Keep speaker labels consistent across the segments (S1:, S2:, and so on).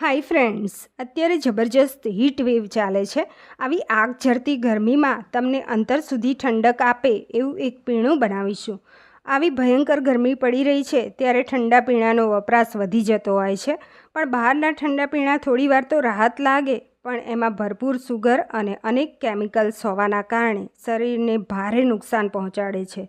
S1: Hi friends અત્યારે જબરજસ્ત heat wave ચાલે છે. આવી આગ ઝરતી ગરમીમાં તમને અંતર સુધી ઠંડક આપે એવું એક પીણું બનાવીશું. આવી ભયંકર ગરમી પડી રહી છે ત્યારે ઠંડા પીણાનો વપરાશ વધી જતો હોય છે. પણ બહારના ઠંડા પીણા થોડી વાર તો રાહત લાગે, પણ એમાં ભરપૂર સુગર અને અનેક કેમિકલ્સ હોવાના કારણે શરીરને ભારે નુકસાન પહોંચાડે છે.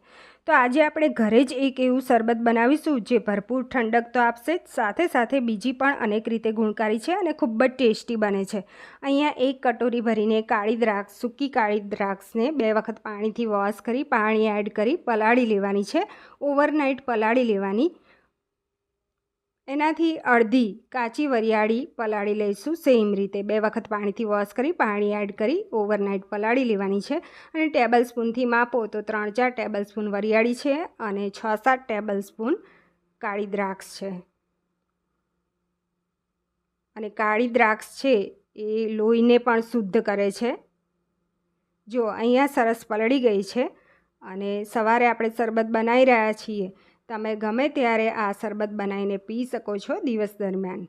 S1: તો આજે આપણે ઘરે જ એક એવું શરબત બનાવીશું જે ભરપૂર ઠંડક તો આપશે જ, સાથે સાથે બીજી પણ અનેક રીતે ગુણકારી છે અને ખૂબ જ ટેસ્ટી બને છે. અહીંયા એક કટોરી ભરીને કાળી દ્રાક્ષ, સૂકી કાળી દ્રાક્ષને બે વખત પાણીથી વોશ કરી, પાણી એડ કરી પલાળી લેવાની છે. ઓવરનાઇટ પલાળી લેવાની એનાથી અડધી કાચી વરિયાળી પલાળી લઈશું. સેમ રીતે બે વખત પાણીથી વોશ કરી, પાણી એડ કરી ઓવરનાઇટ પલાળી લેવાની છે. અને ટેબલ સ્પૂનથી માપો તો ત્રણ ચાર ટેબલ સ્પૂન વરિયાળી છે અને છ સાત ટેબલ સ્પૂન કાળી દ્રાક્ષ છે. અને કાળી દ્રાક્ષ છે એ લોહીને પણ શુદ્ધ કરે છે. જો અહીંયા સરસ પલળી ગઈ છે અને સવારે આપણે શરબત બનાવી રહ્યા છીએ તમે ગમે ત્યારે આ શરબત બનાવીને પી શકો છો દિવસ દરમિયાન.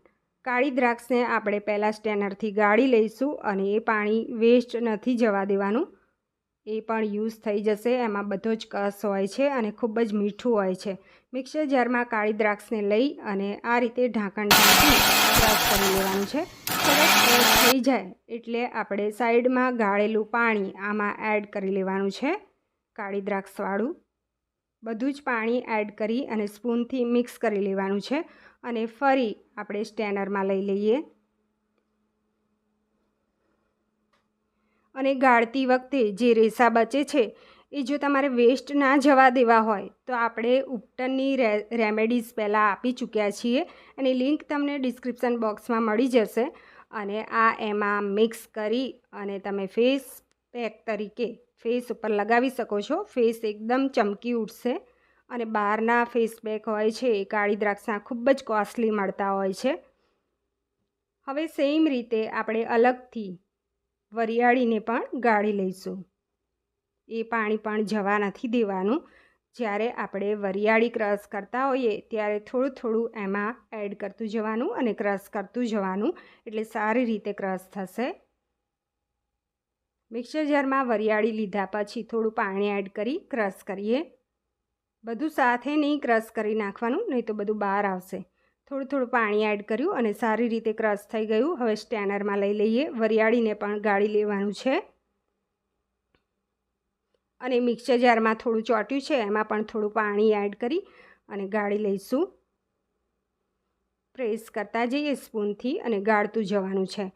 S1: કાળી દ્રાક્ષને આપણે પહેલાં સ્ટેનરથી ગાળી લઈશું અને એ પાણી વેસ્ટ નથી જવા દેવાનું. એ પણ યુઝ થઈ જશે, એમાં બધો જ કસ હોય છે અને ખૂબ જ મીઠું હોય છે. મિક્સર જારમાં કાળી દ્રાક્ષને લઈ અને આ રીતે ઢાંકણ ઢાંકી ક્રશ કરી લેવાનું છે. થઈ જાય એટલે આપણે સાઈડમાં ગાળેલું પાણી આમાં એડ કરી લેવાનું છે, કાળી દ્રાક્ષવાળું. બધું જ પાણી એડ કરી અને સ્પૂનથી મિક્સ કરી લેવાનું છે અને ફરી આપણે સ્ટેનરમાં લઈ લઈએ. અને ગાળતી વખતે જે રેસા બચે છે, એ જો તમારે વેસ્ટ ના જવા દેવા હોય, તો આપણે ઉપટનની રેમેડીઝ પહેલાં આપી ચૂક્યા છીએ અને લિંક તમને ડિસ્ક્રિપ્શન બોક્સમાં મળી જશે. અને આ એમાં મિક્સ કરી અને તમે ફેસ પેક તરીકે ફેસ ઉપર લગાવી શકો છો. ફેસ એકદમ ચમકી ઉઠશે અને બહારના ફેસ પેક હોય છે એ કાળી દ્રાક્ષા ખૂબ જ કોસ્ટલી મળતા હોય છે. હવે સેમ રીતે આપણે અલગથી વરિયાળીને પણ ગાળી લઈશું. એ પાણી પણ જવા નથી દેવાનું. જ્યારે આપણે વરિયાળી ક્રશ કરતા હોઈએ ત્યારે થોડું થોડું એમાં એડ કરતું જવાનું અને ક્રશ કરતું જવાનું. એટલે સારી રીતે ક્રશ થશે. મિક્સર જારમાં વરિયાળી લીધા પછી થોડું પાણી એડ કરી ક્રશ કરીએ. બધું સાથે નહીં ક્રશ કરી નાખવાનું, નહીં તો બધું બહાર આવશે. થોડું થોડું પાણી એડ કર્યું અને સારી રીતે ક્રશ થઈ ગયું. હવે સ્ટેનરમાં લઈ લઈએ. વરિયાળીને પણ ગાળી લેવાનું છે. અને મિક્સર જારમાં થોડું ચોટ્યું છે, એમાં પણ થોડું પાણી એડ કરી અને ગાળી લઈશું. પ્રેસ કરતા જઈએ સ્પૂનથી અને ગાળતું જવાનું છે.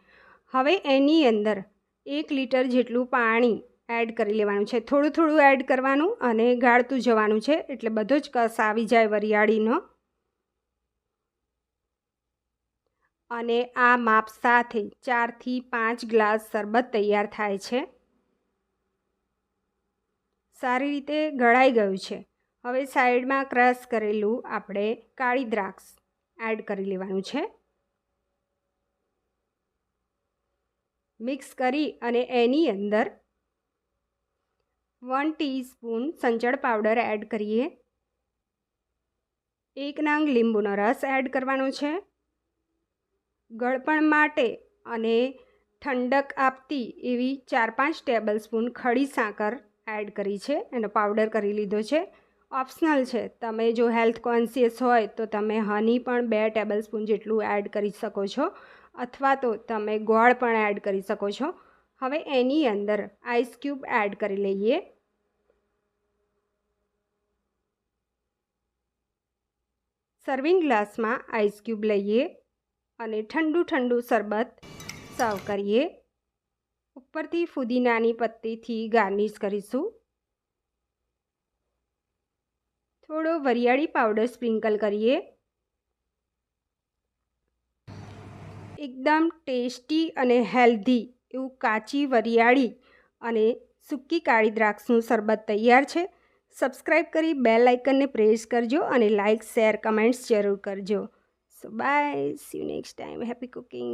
S1: હવે એની અંદર એક લીટર જેટલું પાણી એડ કરી લેવાનું છે. થોડું થોડું એડ કરવાનું અને ગાળતું જવાનું છે. એટલે બધો જ કસ આવી જાય વરિયાળીનો. અને આ માપ સાથે ચારથી પાંચ ગ્લાસ શરબત તૈયાર થાય છે. સારી રીતે ગળાઈ ગયું છે. હવે સાઈડમાં ક્રશ કરેલું આપણે કાળી દ્રાક્ષ એડ કરી લેવાનું છે. મિક્સ કરી અને એની અંદર વન ટીસ્પૂન સંચળ પાવડર એડ કરીએ. એક નાંગ લીંબુનો રસ એડ કરવાનો છે. ગળપણ માટે અને ઠંડક આપતી એવી ચાર પાંચ ટેબલ સ્પૂન ખડી સાકર એડ કરી છે. એનો પાવડર કરી લીધો છે. ઓપ્શનલ છે. તમે જો હેલ્થ કોન્સિયસ હોય તો તમે હની પણ બે ટેબલ સ્પૂન જેટલું એડ કરી શકો છો. અથવા તો તમે ગોળ પણ એડ કરી શકો છો. હવે એની અંદર આઈસ ક્યુબ એડ કરી લઈએ. સર્વિંગ ગ્લાસમાં આઈસ ક્યુબ લઈએ અને ઠંડુ ઠંડુ શરબત સર્વ કરીએ. ઉપરથી ફુદીનાની પત્તીથી ગાર્નિશ કરીશું. થોડો વરિયાળી પાવડર સ્પ્રિંકલ કરીએ. એકદમ ટેસ્ટી અને હેલ્ધી એવું કાચી વરિયાળી અને સૂકી કાળી દ્રાક્ષનું શરબત તૈયાર છે. સબસ્ક્રાઈબ કરી બે લાઇકનને પ્રેસ કરજો અને લાઇક, શેર, કમેન્ટ્સ જરૂર કરજો. So bye see you next time happy cooking